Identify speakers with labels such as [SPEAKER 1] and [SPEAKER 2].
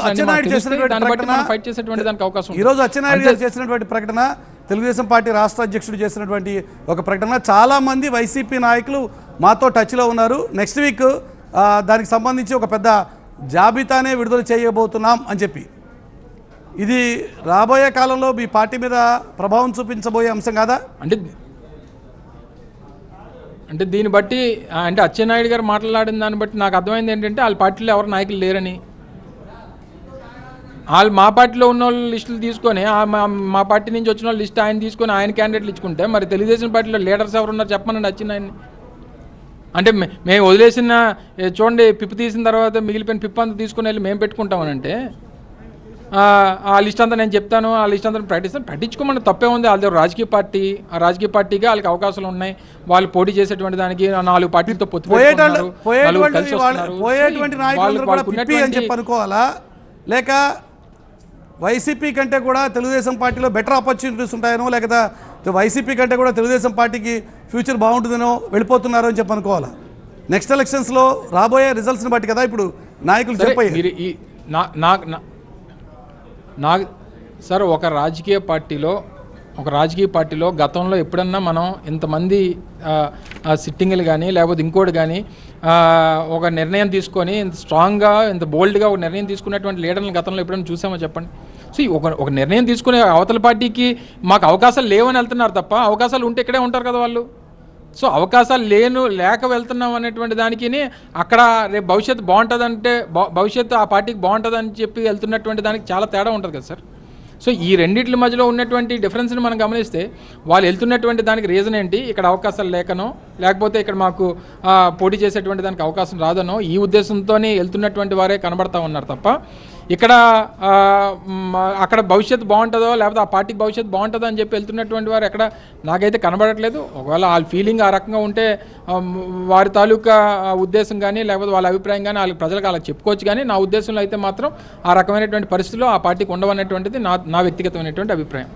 [SPEAKER 1] అచ్చెన్నాయుడు చేసినటువంటి ప్రకటన-
[SPEAKER 2] ఫైట్ చేసేటువంటి దానికి అవకాశం
[SPEAKER 1] ఈ. రోజు అచ్చెన్నాయుడు గారు చేసినటువంటి ప్రకటన తెలుగుదేశం పార్టీ రాష్ట్ర అధ్యక్షుడు చేసినటువంటి ఒక ప్రకటన. చాలా మంది వైసీపీ నాయకులు మాతో టచ్లో ఉన్నారు. నెక్స్ట్ వీక్ దానికి సంబంధించి ఒక పెద్ద జాబితానే విడుదల చేయబోతున్నాం అని చెప్పి. ఇది రాబోయే కాలంలో మీ పార్టీ మీద ప్రభావం చూపించబోయే అంశం కాదా?
[SPEAKER 2] అంటే అంటే దీన్ని బట్టి అంటే అచ్చెన్నాయుడు గారు మాట్లాడిన దాన్ని బట్టి నాకు అర్థమైంది ఏంటంటే వాళ్ళ పార్టీలో ఎవరు నాయకులు లేరని. వాళ్ళు మా పార్టీలో ఉన్న వాళ్ళ లిస్టులు తీసుకొని మా పార్టీ నుంచి వచ్చిన వాళ్ళ లిస్ట్ ఆయన తీసుకొని ఆయన క్యాండిడేట్లు ఇచ్చుకుంటే మరి తెలుగుదేశం పార్టీలో లీడర్స్ ఎవరు ఉన్నారు చెప్పమనండి అచ్చెన్నాయుడిని అంటే మే- మేము వదిలేసిన చూడండి పిప్పు తీసిన తర్వాత మిగిలిపోయిన పిప్పు అంతా తీసుకుని వెళ్ళి మేము పెట్టుకుంటామనంటే ఆ, ఆ లిస్ట్ అంతా నేను చెప్తాను ఆ లిస్ట్ అంతా ప్రకటిస్తాను. పట్టించుకోమని తప్పే ఉంది. వాళ్ళ దగ్గర రాజకీయ పార్టీ ఆ రాజకీయ పార్టీగా వాళ్ళకి అవకాశాలు ఉన్నాయి. వాళ్ళు పోటీ చేసేటువంటి దానికి నాలుగు పార్టీలతో పొత్తు
[SPEAKER 1] పోయేటువంటి కూడా లేక వైసీపీ కంటే కూడా తెలుగుదేశం పార్టీలో బెటర్ ఆపర్చునిటీస్ ఉంటాయనో లేకపోతే వైసీపీ కంటే కూడా తెలుగుదేశం పార్టీకి ఫ్యూచర్ బాగుంటుందనో వెళ్ళిపోతున్నారో అని చెప్పి అనుకోవాలా? నెక్స్ట్ ఎలక్షన్స్లో రాబోయే రిజల్ట్స్ని బట్టి కదా ఇప్పుడు నాయకులు చెప్పాయి
[SPEAKER 2] నా సార్ ఒక రాజకీయ పార్టీలో ఒక రాజకీయ పార్టీలో గతంలో ఎప్పుడన్నా మనం ఇంతమంది సిట్టింగ్లు కానీ లేకపోతే ఇంకోటి కానీ ఒక నిర్ణయం తీసుకొని ఇంత స్ట్రాంగ్గా ఇంత బోల్డ్గా ఒక నిర్ణయం తీసుకున్నటువంటి లీడర్లను గతంలో ఎప్పుడైనా చూసామో చెప్పండి? సో ఒక ఒక నిర్ణయం తీసుకునే అవతల పార్టీకి మాకు అవకాశాలు లేవని వెళ్తున్నారు తప్ప అవకాశాలు ఉంటే ఇక్కడే ఉంటారు కదా వాళ్ళు. సో అవకాశాలు లేను లేక వెళ్తున్నాం అనేటువంటి దానికి అక్కడ రేపు భవిష్యత్తు బాగుంటుందంటే భవిష్యత్తు ఆ పార్టీకి బాగుంటుందని చెప్పి వెళ్తున్నటువంటి దానికి చాలా తేడా ఉంటుంది కదా సార్. సో ఈ రెండింటి మధ్యలో ఉన్నటువంటి డిఫరెన్స్ని మనం గమనిస్తే వాళ్ళు వెళ్తున్నటువంటి దానికి రీజన్ ఏంటి? ఇక్కడ అవకాశాలు లేకనో లేకపోతే ఇక్కడ మాకు పోటీ చేసేటువంటి దానికి అవకాశం రాదనో ఈ ఉద్దేశంతోనే వెళ్తున్నటువంటి వారే కనబడతా ఉన్నారు తప్ప ఇక్కడ అక్కడ భవిష్యత్తు బాగుంటుందో లేకపోతే ఆ పార్టీకి భవిష్యత్తు బాగుంటుందో అని చెప్పి వెళ్తున్నటువంటి వారు ఎక్కడ నాకైతే కనబడట్లేదు. ఒకవేళ వాళ్ళ ఫీలింగ్ ఆ రకంగా ఉంటే వారి తాలూకా ఉద్దేశం కానీ లేకపోతే వాళ్ళ అభిప్రాయం కానీ వాళ్ళ ప్రజలకు వాళ్ళకి చెప్పుకోవచ్చు కానీ నా ఉద్దేశంలో అయితే మాత్రం ఆ రకమైనటువంటి పరిస్థితుల్లో ఆ పార్టీకి ఉండవనేటువంటిది నా నా వ్యక్తిగతమైనటువంటి అభిప్రాయం.